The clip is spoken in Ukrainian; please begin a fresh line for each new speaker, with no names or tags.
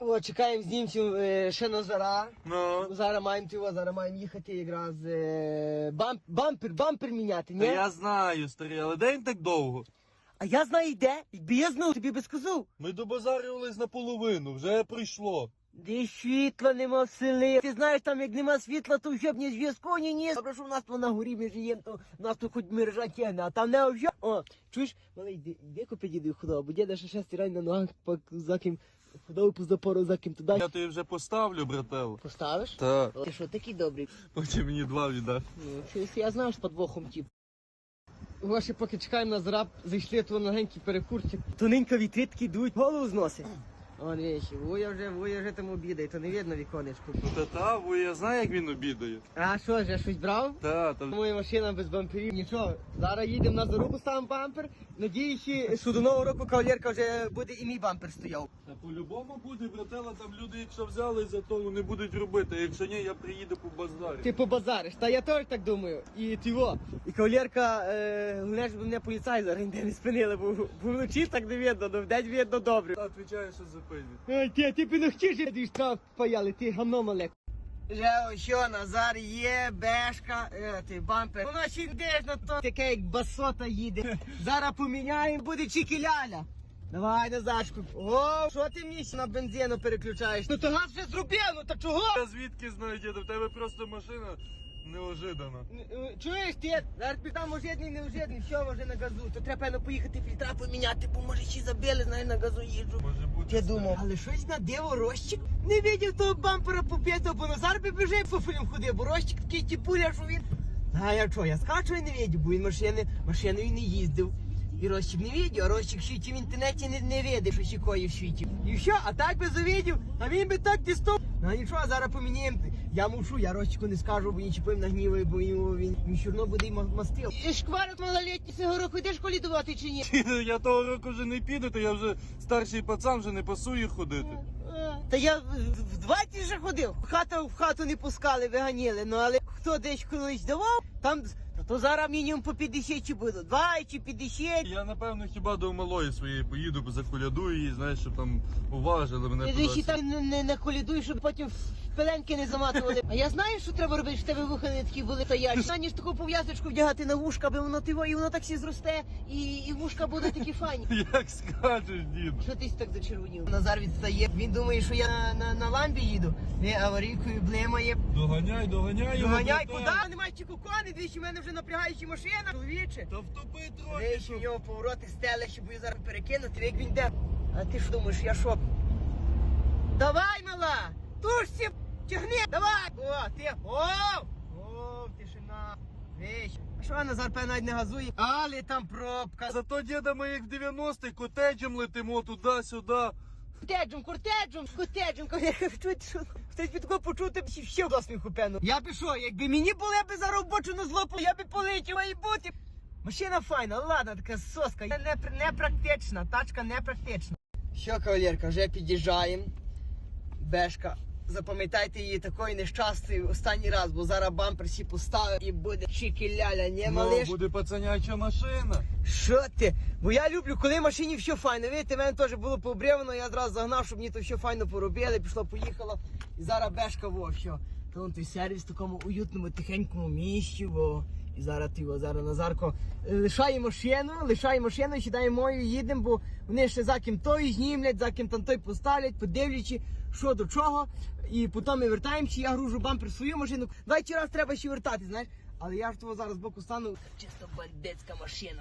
О, чекаємо з німців е, ще Назара.
Ну.
Зараз маємо його, зараз маємо їхати якраз е, бам, бампер, бампер міняти,
Та я знаю, старий, але де він так довго?
А я знаю де. Якби я знав, тобі би сказав.
Ми добазарювались наполовину, вже прийшло.
Де світла нема в селі. Ти знаєш, там як нема світла, то вже б ні зв'язку, ні ні. Добре, що в нас то на горі ми живемо, то в нас тут хоч мережа тягне, а там не вже. О, чуєш, малий, йди, йди купи діду худобу, бо діда ще шести рань на ногах, пак за ким худобу позапору за ким туди.
Я тобі вже поставлю, брател.
Поставиш?
Так.
Ти що, такий добрий?
Потім мені два віддаш.
Ну, щось я знаю що подвохом тіп. Ваші поки чекаємо на зраб, зайшли то легенький перекурчик. Тоненько вітритки йдуть, голову зносить. О, вещі, воя вже, воя вже там обідає, то не видно віконечку.
Та та, бо я знаю, як він обідає.
А що ж, я щось брав?
Та, та.
Моя машина без бамперів. Нічого, зараз їдемо на зарубу, ставимо бампер. Надіюся, що до нового року кавалерка вже буде і мій бампер стояв.
Та по-любому буде, брателло, там люди, якщо взяли за то, вони будуть робити. А якщо ні, я приїду по базарі.
Ти побазариш, та я теж так думаю. І тіво. І кавалерка, е, головне, щоб мене поліцай зараз ніде не спинили, бо, бо вночі так не видно, но вдень видно добре.
Та відповідаю, що запинять.
Ой, ти, ти б не хотів, я тобі штраф паяли, ти гамно мале. Вже що, Назар є, бешка, е, ти бампер. Воно ще йдеш на то, таке як басота їде. Зараз поміняємо, буде чікіляля. Давай, Назарчику. О, що ти мені ще на бензину переключаєш? Ну то газ вже зробив, ну та чого?
Я звідки знаю, діду, в тебе просто машина неожидана.
Е, Чуєш ти? Зараз ти там ожидний, не ожидний, все вже на газу. То треба певно поїхати фільтра поміняти, бо може ще забили, знаю, на газу їжджу.
Може бути.
Я думав, але щось на диво розчик. Не видів того бампера поп'ятого, бо Назар би вже по фільм ходив, бо розчик такий тіпуля, що він. А я що, я скачу і не видів, бо він машини, машиною не їздив. І розчик не видів, а розчик ще й в інтернеті не, не видив, що ще кої в світі. І що, а так би завидів, а він би так дістав. Ну нічого, зараз поміняємо. Я мушу, я розчику не скажу, бо він чіпив нагніває, бо йому він, він все буде й ма- мастив. І шкварок малолетній цього року йдеш колідувати чи ні?
Я того року вже не піду, то я вже старший пацан, вже не пасую ходити.
Та я в- в 20 вже ходив. Хата в хату не пускали, виганіли. Ну але хто десь колись давав, там то зараз мінімум по 50 чи буде. 2 чи 50.
Я напевно хіба до малої своєї поїду, заколядую її, знаєш, щоб там уважили мене.
Ти ж і так не, не, не колядуй, щоб потім пеленки не заматували. А я знаю, що треба робити, що тебе вуха не такі були стоячі. Аніж таку пов'язочку вдягати на вушка, аби воно тиво, і воно так всі зросте, і, і вушка будуть такі файні.
Як скажеш, дід.
Що ти так зачервонів? Назар відстає. Він думає, що я на, на, на ламбі їду. Не аварійкою блимає.
Доганяй, доганяй. його,
Доганяй,
братан.
куди? Немає чи кукони, двічі в мене вже напрягаючі машина, чоловіче.
Та втопи трохи.
Речі в
щоб-
нього повороти стелещі, бо я зараз перекинути, як він йде. А ти що думаєш, я що? Давай, мала! Тушці, тягни! Давай! О, ти! О! О, тишина! Вещ! А що Назар певно навіть не газує? Але там пробка.
Зато діда ми як в 90-х котеджем летимо туди-сюди.
Кортеджем, кортеджем, кортеджем, хтось від такого почути, всі ще в сміху певно. Я би що, якби мені було, я би за робочу на злопу, я би полетів, має бути. Машина файна, ладно, така соска, не, не, не практична, тачка не практична. Що, кавалерка, вже під'їжджаємо. Бешка. Запам'ятайте її такою нещастою останній раз, бо зараз бампер всі поставив і буде чики-ляля, не
Ну,
малиш.
буде пацаняча машина.
Що ти? Бо я люблю, коли машині все файно. Видите, в мене теж було пообрівано, я зразу загнав, щоб мені то все файно поробили, пішло, поїхало. І зараз бешка, во, все. То он той сервіс в такому уютному, тихенькому місці, во. І зараз ти зараз Назарко лишаємо шину, лишаємо шину і сідаємо мою, їдемо, бо вони ще за ким той знімлять, за ким там той поставлять, подивлячи, що до чого. І потім ми вертаємося, я гружу бампер свою машину. Давай раз треба ще вертати, знаєш. Але я ж того зараз з боку стану. Чисто бандитська машина.